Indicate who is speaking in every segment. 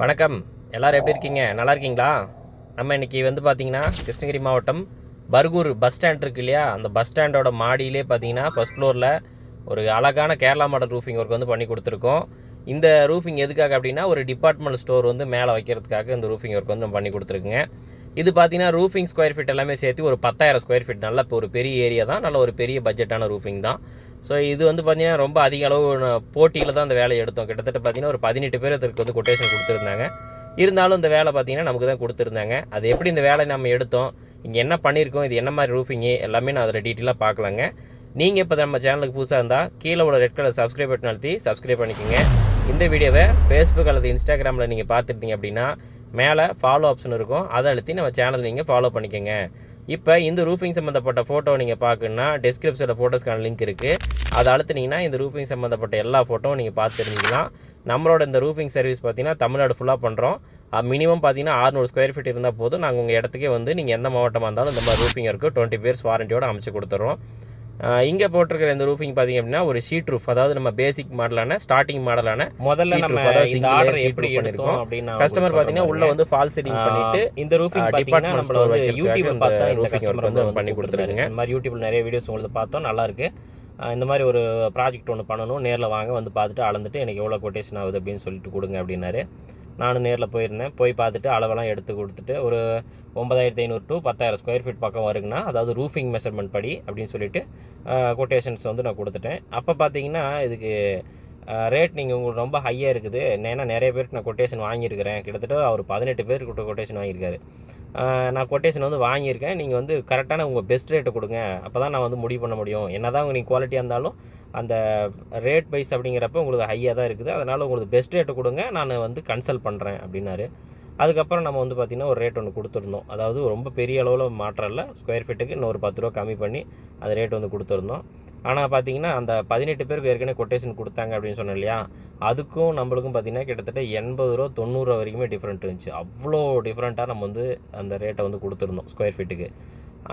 Speaker 1: வணக்கம் எல்லாரும் எப்படி இருக்கீங்க நல்லா இருக்கீங்களா நம்ம இன்றைக்கி வந்து பார்த்திங்கன்னா கிருஷ்ணகிரி மாவட்டம் பர்கூர் பஸ் ஸ்டாண்ட் இருக்கு இல்லையா அந்த பஸ் ஸ்டாண்டோட மாடியிலே பார்த்தீங்கன்னா ஃபஸ்ட் ஃப்ளோரில் ஒரு அழகான கேரளா மாடல் ரூஃபிங் ஒர்க் வந்து பண்ணி கொடுத்துருக்கோம் இந்த ரூஃபிங் எதுக்காக அப்படின்னா ஒரு டிபார்ட்மெண்ட் ஸ்டோர் வந்து மேலே வைக்கிறதுக்காக இந்த ரூஃபிங் ஒர்க் வந்து பண்ணி கொடுத்துருக்குங்க இது பார்த்தீங்கன்னா ரூஃபிங் ஸ்கொயர் ஃபீட் எல்லாமே சேர்த்து ஒரு பத்தாயிரம் ஸ்கொயர் ஃபீட் நல்ல இப்போ ஒரு பெரிய ஏரியா தான் நல்ல ஒரு பெரிய பட்ஜெட்டான ரூஃபிங் தான் ஸோ இது வந்து பார்த்தீங்கன்னா ரொம்ப அதிக அளவு போட்டியில் தான் அந்த வேலையை எடுத்தோம் கிட்டத்தட்ட பார்த்தீங்கன்னா ஒரு பதினெட்டு பேர் இதற்கு வந்து கொட்டேஷன் கொடுத்துருந்தாங்க இருந்தாலும் இந்த வேலை பார்த்தீங்கன்னா நமக்கு தான் கொடுத்துருந்தாங்க அது எப்படி இந்த வேலை நம்ம எடுத்தோம் இங்கே என்ன பண்ணியிருக்கோம் இது என்ன மாதிரி ரூஃபிங்கு எல்லாமே நான் அதில் டீட்டெயிலாக பார்க்கலாங்க நீங்கள் இப்போ நம்ம சேனலுக்கு புதுசாக இருந்தால் கீழே உள்ள ரெட் கலர் சப்ஸ்கிரைப் பட்டன் அழுத்தி சப்ஸ்கிரைப் பண்ணிக்கோங்க இந்த வீடியோவை ஃபேஸ்புக் அல்லது இன்ஸ்டாகிராமில் நீங்கள் பார்த்துருந்தீங்க அப்படின்னா மேலே ஃபாலோ ஆப்ஷன் இருக்கும் அதை அழுத்தி நம்ம சேனல் நீங்கள் ஃபாலோ பண்ணிக்கோங்க இப்போ இந்த ரூஃபிங் சம்மந்தப்பட்ட ஃபோட்டோ நீங்கள் பார்க்கணுன்னா டிஸ்கிரிப்ஷனில் ஃபோட்டோஸ்க்கான லிங்க் இருக்குது அதை அழுத்துனீங்கன்னா இந்த ரூஃபிங் சம்மந்தப்பட்ட எல்லா ஃபோட்டோவும் நீங்கள் பார்த்து தெரிஞ்சுக்கலாம் நம்மளோட இந்த ரூஃபிங் சர்வீஸ் பார்த்தீங்கன்னா தமிழ்நாடு ஃபுல்லாக பண்ணுறோம் மினிமம் பார்த்தீங்கன்னா அறுநூறு ஸ்கொயர் ஃபீட் இருந்தால் போதும் நாங்கள் உங்கள் இடத்துக்கே வந்து நீங்கள் எந்த மாவட்டமாக இருந்தாலும் இந்த மாதிரி ரூஃபிங் இருக்குது டுவெண்ட்டி பேர்ஸ் வாரண்டியோட அமைச்சு கொடுத்துட்றோம் இங்கே போட்டிருக்கிற இந்த ரூஃபிங் பார்த்தீங்க அப்படின்னா ஒரு ஷீட் ரூஃப் அதாவது நம்ம பேசிக் மாடலான ஸ்டார்டிங் மாடலான முதல்ல நம்ம இந்த ஆர்டர் எப்படி பண்ணிருக்கோம் அப்படின்னா கஸ்டமர் பார்த்தீங்கன்னா உள்ள வந்து ஃபால்ஸ் செட்டிங் பண்ணிட்டு இந்த ரூஃபிங் டிபார்ட்மெண்ட் நம்மள வந்து யூடியூப் பார்த்தா இந்த கஸ்டமர் வந்து பண்ணி கொடுத்துருங்க
Speaker 2: இந்த மாதிரி யூடியூப்ல நிறைய வீடியோஸ் உங்களுக்கு பார்த்தோம் நல்லா இருக்கு இந்த மாதிரி ஒரு ப்ராஜெக்ட் ஒன்று பண்ணணும் நேரில் வாங்க வந்து பார்த்துட்டு அளந்துட்டு எனக்கு எவ்வளோ கொட்டேஷன் ஆகுது அப்படின்னு சொல்லிட்டு கொடுங்க அப்படின்னாரு நானும் நேரில் போயிருந்தேன் போய் பார்த்துட்டு அளவெல்லாம் எடுத்து கொடுத்துட்டு ஒரு ஒன்பதாயிரத்தி ஐநூறு டு பத்தாயிரம் ஸ்கொயர் ஃபீட் பக்கம் வருங்கன்னா அதாவது ரூஃபிங் மெஷர்மெண்ட் படி அப்படின்னு சொல்லிட்டு கொட்டேஷன்ஸ் வந்து நான் கொடுத்துட்டேன் அப்போ பார்த்தீங்கன்னா இதுக்கு ரேட் நீங்கள் உங்களுக்கு ரொம்ப ஹையாக இருக்குது ஏன்னா நிறைய பேருக்கு நான் கொட்டேஷன் வாங்கியிருக்கிறேன் கிட்டத்தட்ட அவர் பதினெட்டு பேருக்கு கொட்டேஷன் வாங்கியிருக்காரு நான் கொட்டேஷன் வந்து வாங்கியிருக்கேன் நீங்கள் வந்து கரெக்டான உங்கள் பெஸ்ட் ரேட்டை கொடுங்க அப்போ தான் நான் வந்து முடிவு பண்ண முடியும் என்ன தான் நீங்கள் குவாலிட்டியாக இருந்தாலும் அந்த ரேட் வைஸ் அப்படிங்கிறப்ப உங்களுக்கு ஹையாக தான் இருக்குது அதனால் உங்களுக்கு பெஸ்ட் ரேட்டை கொடுங்க நான் வந்து கன்சல்ட் பண்ணுறேன் அப்படின்னாரு அதுக்கப்புறம் நம்ம வந்து பார்த்திங்கன்னா ஒரு ரேட் ஒன்று கொடுத்துருந்தோம் அதாவது ரொம்ப பெரிய அளவில் மாற்றம் இல்லை ஸ்கொயர் ஃபீட்டுக்கு இன்னொரு பத்து ரூபா கம்மி பண்ணி அந்த ரேட் வந்து கொடுத்துருந்தோம் ஆனால் பார்த்தீங்கன்னா அந்த பதினெட்டு பேருக்கு ஏற்கனவே கொட்டேஷன் கொடுத்தாங்க அப்படின்னு சொன்னேன் இல்லையா அதுக்கும் நம்மளுக்கும் பார்த்திங்கன்னா கிட்டத்தட்ட எண்பது ரூபா தொண்ணூறுரூவா வரைக்குமே டிஃப்ரெண்ட் இருந்துச்சு அவ்வளோ டிஃப்ரெண்ட்டாக நம்ம வந்து அந்த ரேட்டை வந்து கொடுத்துருந்தோம் ஸ்கொயர் ஃபீட்டுக்கு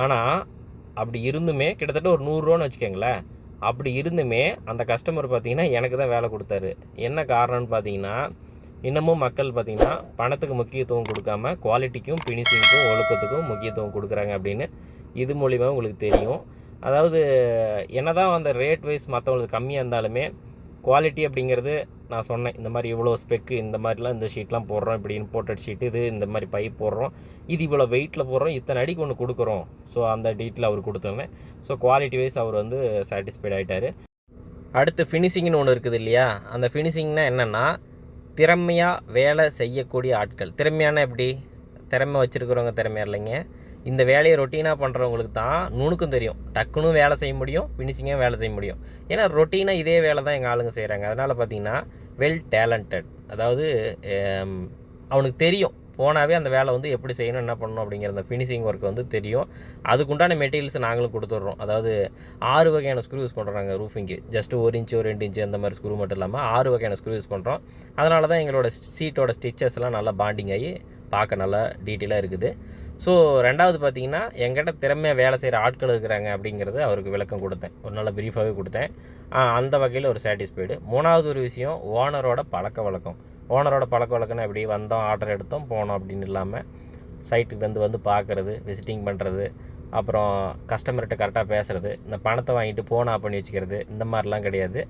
Speaker 2: ஆனால் அப்படி இருந்துமே கிட்டத்தட்ட ஒரு நூறுரூவான்னு வச்சுக்கோங்களேன் அப்படி இருந்துமே அந்த கஸ்டமர் பார்த்திங்கன்னா எனக்கு தான் வேலை கொடுத்தாரு என்ன காரணம்னு பார்த்தீங்கன்னா இன்னமும் மக்கள் பார்த்திங்கன்னா பணத்துக்கு முக்கியத்துவம் கொடுக்காம குவாலிட்டிக்கும் ஃபினிஷிங்க்கும் ஒழுக்கத்துக்கும் முக்கியத்துவம் கொடுக்குறாங்க அப்படின்னு இது மூலிமா உங்களுக்கு தெரியும் அதாவது என்ன அந்த ரேட் வைஸ் மற்றவங்களுக்கு கம்மியாக இருந்தாலுமே குவாலிட்டி அப்படிங்கிறது நான் சொன்னேன் இந்த மாதிரி இவ்வளோ ஸ்பெக்கு இந்த மாதிரிலாம் இந்த ஷீட்லாம் போடுறோம் இப்படி இம்போர்ட்டட் ஷீட்டு இது இந்த மாதிரி பைப் போடுறோம் இது இவ்வளோ வெயிட்டில் போடுறோம் இத்தனை அடிக்கு ஒன்று கொடுக்குறோம் ஸோ அந்த டீட்டில் அவர் கொடுத்தோமே ஸோ குவாலிட்டி வைஸ் அவர் வந்து சாட்டிஸ்ஃபைட் ஆகிட்டார்
Speaker 1: அடுத்து ஃபினிஷிங்னு ஒன்று இருக்குது இல்லையா அந்த ஃபினிஷிங்னால் என்னென்னா திறமையாக வேலை செய்யக்கூடிய ஆட்கள் திறமையான எப்படி திறமை வச்சுருக்கிறவங்க திறமையா இல்லைங்க இந்த வேலையை ரொட்டீனாக பண்ணுறவங்களுக்கு தான் நுணுக்கும் தெரியும் டக்குன்னு வேலை செய்ய முடியும் ஃபினிஷிங்காக வேலை செய்ய முடியும் ஏன்னா ரொட்டீனாக இதே வேலை தான் எங்கள் ஆளுங்க செய்கிறாங்க அதனால் பார்த்திங்கன்னா வெல் டேலண்டட் அதாவது அவனுக்கு தெரியும் போனாவே அந்த வேலை வந்து எப்படி செய்யணும் என்ன பண்ணணும் அப்படிங்கிற அந்த ஃபினிஷிங் ஒர்க் வந்து தெரியும் அதுக்குண்டான மெட்டீரியல்ஸ் நாங்களும் கொடுத்துட்றோம் அதாவது ஆறு வகையான ஸ்க்ரூ யூஸ் பண்ணுறாங்க ரூஃபிங்கு ஜஸ்ட் ஒரு இன்ச்சு ஒரு ரெண்டு இன்ச்சு அந்த மாதிரி ஸ்க்ரூ மட்டும் இல்லாமல் ஆறு வகையான ஸ்க்ரூ யூஸ் பண்ணுறோம் அதனால தான் எங்களோட சீட்டோட ஸ்டிச்சஸ்லாம் நல்லா பாண்டிங் ஆகி பார்க்க நல்லா டீட்டெயிலாக இருக்குது ஸோ ரெண்டாவது பார்த்தீங்கன்னா எங்கிட்ட திறமையாக வேலை செய்கிற ஆட்கள் இருக்கிறாங்க அப்படிங்கிறது அவருக்கு விளக்கம் கொடுத்தேன் ஒரு நல்ல ப்ரீஃபாகவே கொடுத்தேன் அந்த வகையில் ஒரு சாட்டிஸ்ஃபைடு மூணாவது ஒரு விஷயம் ஓனரோட பழக்க வழக்கம் ஓனரோட பழக்க வழக்கம்னா எப்படி வந்தோம் ஆர்டர் எடுத்தோம் போனோம் அப்படின்னு இல்லாமல் சைட்டுக்கு வந்து வந்து பார்க்குறது விசிட்டிங் பண்ணுறது அப்புறம் கஸ்டமர்கிட்ட கரெக்டாக பேசுகிறது இந்த பணத்தை வாங்கிட்டு ஃபோன் ஆஃப் பண்ணி வச்சுக்கிறது இந்த மாதிரிலாம் கிடையாது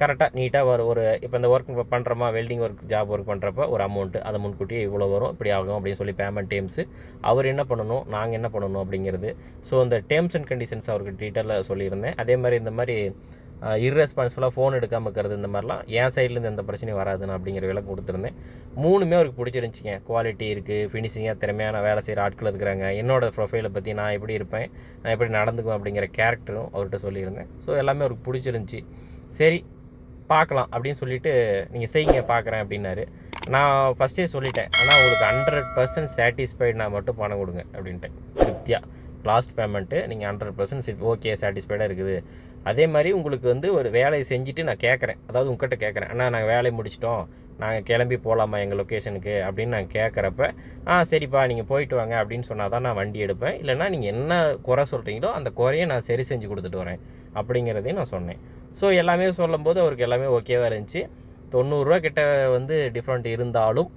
Speaker 1: கரெக்டாக நீட்டாக ஒரு ஒரு இப்போ இந்த ஒர்க் பண்ணுறோமா வெல்டிங் ஒர்க் ஜாப் ஒர்க் பண்ணுறப்ப ஒரு அமௌண்ட்டு அதை முன்கூட்டியே இவ்வளோ வரும் இப்படி ஆகும் அப்படின்னு சொல்லி பேமெண்ட் டேம்ஸு அவர் என்ன பண்ணணும் நாங்கள் என்ன பண்ணணும் அப்படிங்கிறது ஸோ அந்த டேர்ம்ஸ் அண்ட் கண்டிஷன்ஸ் அவருக்கு டீட்டெயிலாக சொல்லியிருந்தேன் அதே மாதிரி இந்த மாதிரி இர்ரெஸ்பான்சிபிளாக ஃபோன் எடுக்காமல் இருக்கிறது இந்த மாதிரிலாம் என் சைட்லேருந்து எந்த பிரச்சனையும் வராதுன்னு அப்படிங்கிற விலை கொடுத்துருந்தேன் மூணுமே அவருக்கு பிடிச்சிருந்துச்சிங்க குவாலிட்டி இருக்குது ஃபினிஷிங்காக திறமையான வேலை செய்கிற ஆட்கள் இருக்கிறாங்க என்னோடய ப்ரொஃபைலை பற்றி நான் எப்படி இருப்பேன் நான் எப்படி நடந்துக்குவேன் அப்படிங்கிற கேரக்டரும் அவர்கிட்ட சொல்லியிருந்தேன் ஸோ எல்லாமே அவருக்கு பிடிச்சிருந்துச்சி சரி பார்க்கலாம் அப்படின்னு சொல்லிவிட்டு நீங்கள் செய்யுங்க பார்க்குறேன் அப்படின்னாரு நான் ஃபஸ்ட்டே சொல்லிட்டேன் ஆனால் உங்களுக்கு ஹண்ட்ரட் பர்சன்ட் சாட்டிஸ்ஃபைடு நான் மட்டும் பணம் கொடுங்க அப்படின்ட்டு திருப்தியாக லாஸ்ட் பேமெண்ட்டு நீங்கள் ஹண்ட்ரட் பர்சன்ட் ஓகே சாட்டிஸ்ஃபைடாக இருக்குது அதே மாதிரி உங்களுக்கு வந்து ஒரு வேலையை செஞ்சுட்டு நான் கேட்குறேன் அதாவது உங்ககிட்ட கேட்குறேன் ஆனால் நாங்கள் வேலையை முடிச்சிட்டோம் நாங்கள் கிளம்பி போகலாமா எங்கள் லொக்கேஷனுக்கு அப்படின்னு நான் கேட்குறப்ப ஆ சரிப்பா நீங்கள் போயிட்டு வாங்க அப்படின்னு சொன்னால் தான் நான் வண்டி எடுப்பேன் இல்லைனா நீங்கள் என்ன குறை சொல்கிறீங்களோ அந்த குறையை நான் சரி செஞ்சு கொடுத்துட்டு வரேன் அப்படிங்கிறதையும் நான் சொன்னேன் ஸோ எல்லாமே சொல்லும்போது அவருக்கு எல்லாமே ஓகேவாக இருந்துச்சு தொண்ணூறுரூவா கிட்ட வந்து டிஃப்ரெண்ட் இருந்தாலும்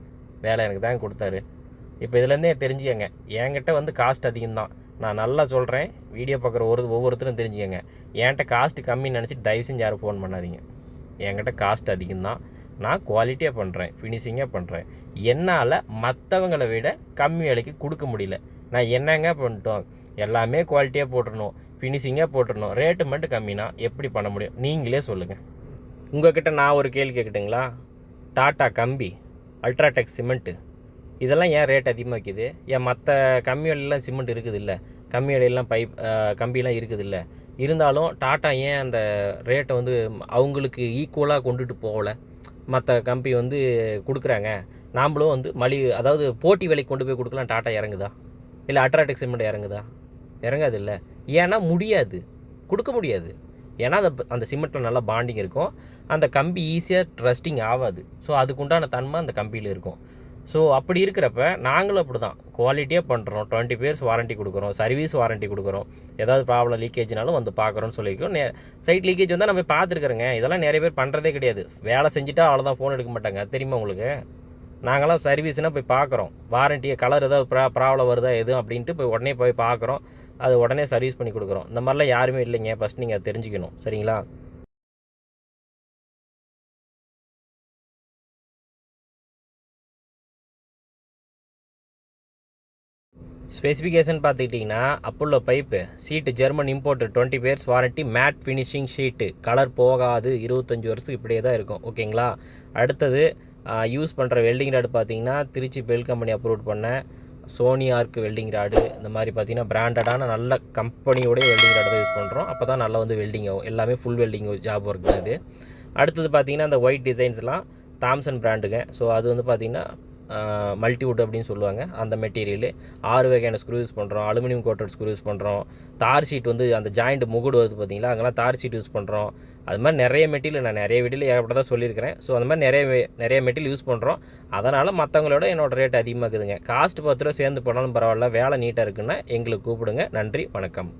Speaker 1: வேலை எனக்கு தான் கொடுத்தாரு இப்போ இதுலேருந்தே தெரிஞ்சுக்கங்க என்கிட்ட வந்து காஸ்ட் அதிகம்தான் நான் நல்லா சொல்கிறேன் வீடியோ பார்க்குற ஒரு ஒவ்வொருத்தரும் தெரிஞ்சுக்கங்க என்கிட்ட காஸ்ட் கம்மின்னு நினச்சிட்டு தயவு செஞ்சு யாரும் ஃபோன் பண்ணாதீங்க என்கிட்ட காஸ்ட் அதிகம்தான் நான் குவாலிட்டியாக பண்ணுறேன் ஃபினிஷிங்காக பண்ணுறேன் என்னால் மற்றவங்களை விட கம்மி விலைக்கு கொடுக்க முடியல நான் என்னங்க பண்ணிட்டோம் எல்லாமே குவாலிட்டியாக போட்டுடணும் ஃபினிஷிங்காக போட்டுடணும் ரேட்டு மட்டும் கம்மினா எப்படி பண்ண முடியும் நீங்களே சொல்லுங்கள் உங்கள்கிட்ட நான் ஒரு கேள்வி கேட்கட்டுங்களா டாட்டா கம்பி அல்ட்ராடெக் சிமெண்ட்டு இதெல்லாம் ஏன் ரேட் அதிகமாக வைக்குது ஏன் மற்ற கம்மி விலையெல்லாம் சிமெண்ட் இருக்குது இல்லை கம்மி விலையெல்லாம் பைப் கம்பியெல்லாம் இருக்குது இல்லை இருந்தாலும் டாட்டா ஏன் அந்த ரேட்டை வந்து அவங்களுக்கு ஈக்குவலாக கொண்டுட்டு போகலை மற்ற கம்பி வந்து கொடுக்குறாங்க நாம்ளும் வந்து மலிவு அதாவது போட்டி விலைக்கு கொண்டு போய் கொடுக்கலாம் டாட்டா இறங்குதா இல்லை அல்ட்ராடெக் சிமெண்ட் இறங்குதா இறங்காது இல்லை ஏன்னா முடியாது கொடுக்க முடியாது ஏன்னா அந்த அந்த சிமெண்ட்டில் நல்லா பாண்டிங் இருக்கும் அந்த கம்பி ஈஸியாக ட்ரஸ்டிங் ஆகாது ஸோ அதுக்குண்டான தன்மை அந்த கம்பியில் இருக்கும் ஸோ அப்படி இருக்கிறப்ப நாங்களும் அப்படி தான் குவாலிட்டியாக பண்ணுறோம் டுவெண்ட்டி பேர்ஸ் வாரண்ட்டி கொடுக்குறோம் சர்வீஸ் வாரண்ட்டி கொடுக்குறோம் ஏதாவது ப்ராப்ளம் லீக்கேஜ்னாலும் வந்து பார்க்குறோன்னு சொல்லியிருக்கோம் சைட் லீக்கேஜ் வந்து நம்ம பார்த்துருக்குறோங்க இதெல்லாம் நிறைய பேர் பண்ணுறதே கிடையாது வேலை செஞ்சுட்டா அவ்வளோதான் ஃபோன் எடுக்க மாட்டாங்க தெரியுமா உங்களுக்கு நாங்களாம் சர்வீஸ்னால் போய் பார்க்குறோம் வாரண்ட்டியை கலர் ஏதாவது ப்ரா ப்ராப்ளம் வருதா எதுவும் அப்படின்ட்டு போய் உடனே போய் பார்க்குறோம் அது உடனே சர்வீஸ் பண்ணி கொடுக்குறோம் இந்த மாதிரிலாம் யாருமே இல்லைங்க ஃபஸ்ட் நீங்கள் அதை தெரிஞ்சுக்கணும் சரிங்களா ஸ்பெசிஃபிகேஷன் பார்த்துக்கிட்டிங்கன்னா உள்ள pipe sheet German import twenty years warranty matte finishing sheet colour போகாது இருபத்தஞ்சி வருஷத்துக்கு இப்படியே தான் இருக்கும் ஓகேங்களா அடுத்தது யூஸ் பண்ணுற வெல்டிங் ராடு பார்த்தீங்கன்னா திருச்சி பெல் கம்பெனி அப்ரூவ் பண்ண சோனி ஆர்க் வெல்டிங் ராடு இந்த மாதிரி பார்த்தீங்கன்னா பிராண்டடான நல்ல கம்பெனியோடைய வெல்டிங் ராடு தான் யூஸ் பண்ணுறோம் அப்போ தான் நல்லா வந்து வெல்டிங் ஆகும் எல்லாமே ஃபுல் வெல்டிங் ஜாப் ஒர்க் தான் இது அடுத்தது பார்த்திங்கன்னா அந்த ஒயிட் டிசைன்ஸ்லாம் தாம்சன் பிராண்டுங்க ஸோ அது வந்து பார்த்திங்கன்னா மல்டிவுட் அப்படின்னு சொல்லுவாங்க அந்த மெட்டீரியல் ஆறு வகையான ஸ்க்ரூ யூஸ் பண்ணுறோம் அலுமினியம் கோட்டட் ஸ்க்ரூ யூஸ் பண்ணுறோம் தார் ஷீட் வந்து அந்த ஜாயிண்ட் முகுடு வருது பார்த்தீங்களா அங்கெல்லாம் தார் ஷீட் யூஸ் பண்ணுறோம் அது மாதிரி நிறைய மெட்டீரியல் நான் நிறைய வீட்டில் ஏகப்பட்ட தான் சொல்லியிருக்கிறேன் ஸோ அந்த மாதிரி நிறைய நிறைய மெட்டீரியல் யூஸ் பண்ணுறோம் அதனால் மற்றவங்களோட என்னோடய ரேட் அதிகமாக இருக்குதுங்க காஸ்ட் பத்து ரூபா சேர்ந்து போனாலும் பரவாயில்ல வேலை நீட்டாக இருக்குன்னா எங்களுக்கு கூப்பிடுங்க நன்றி வணக்கம்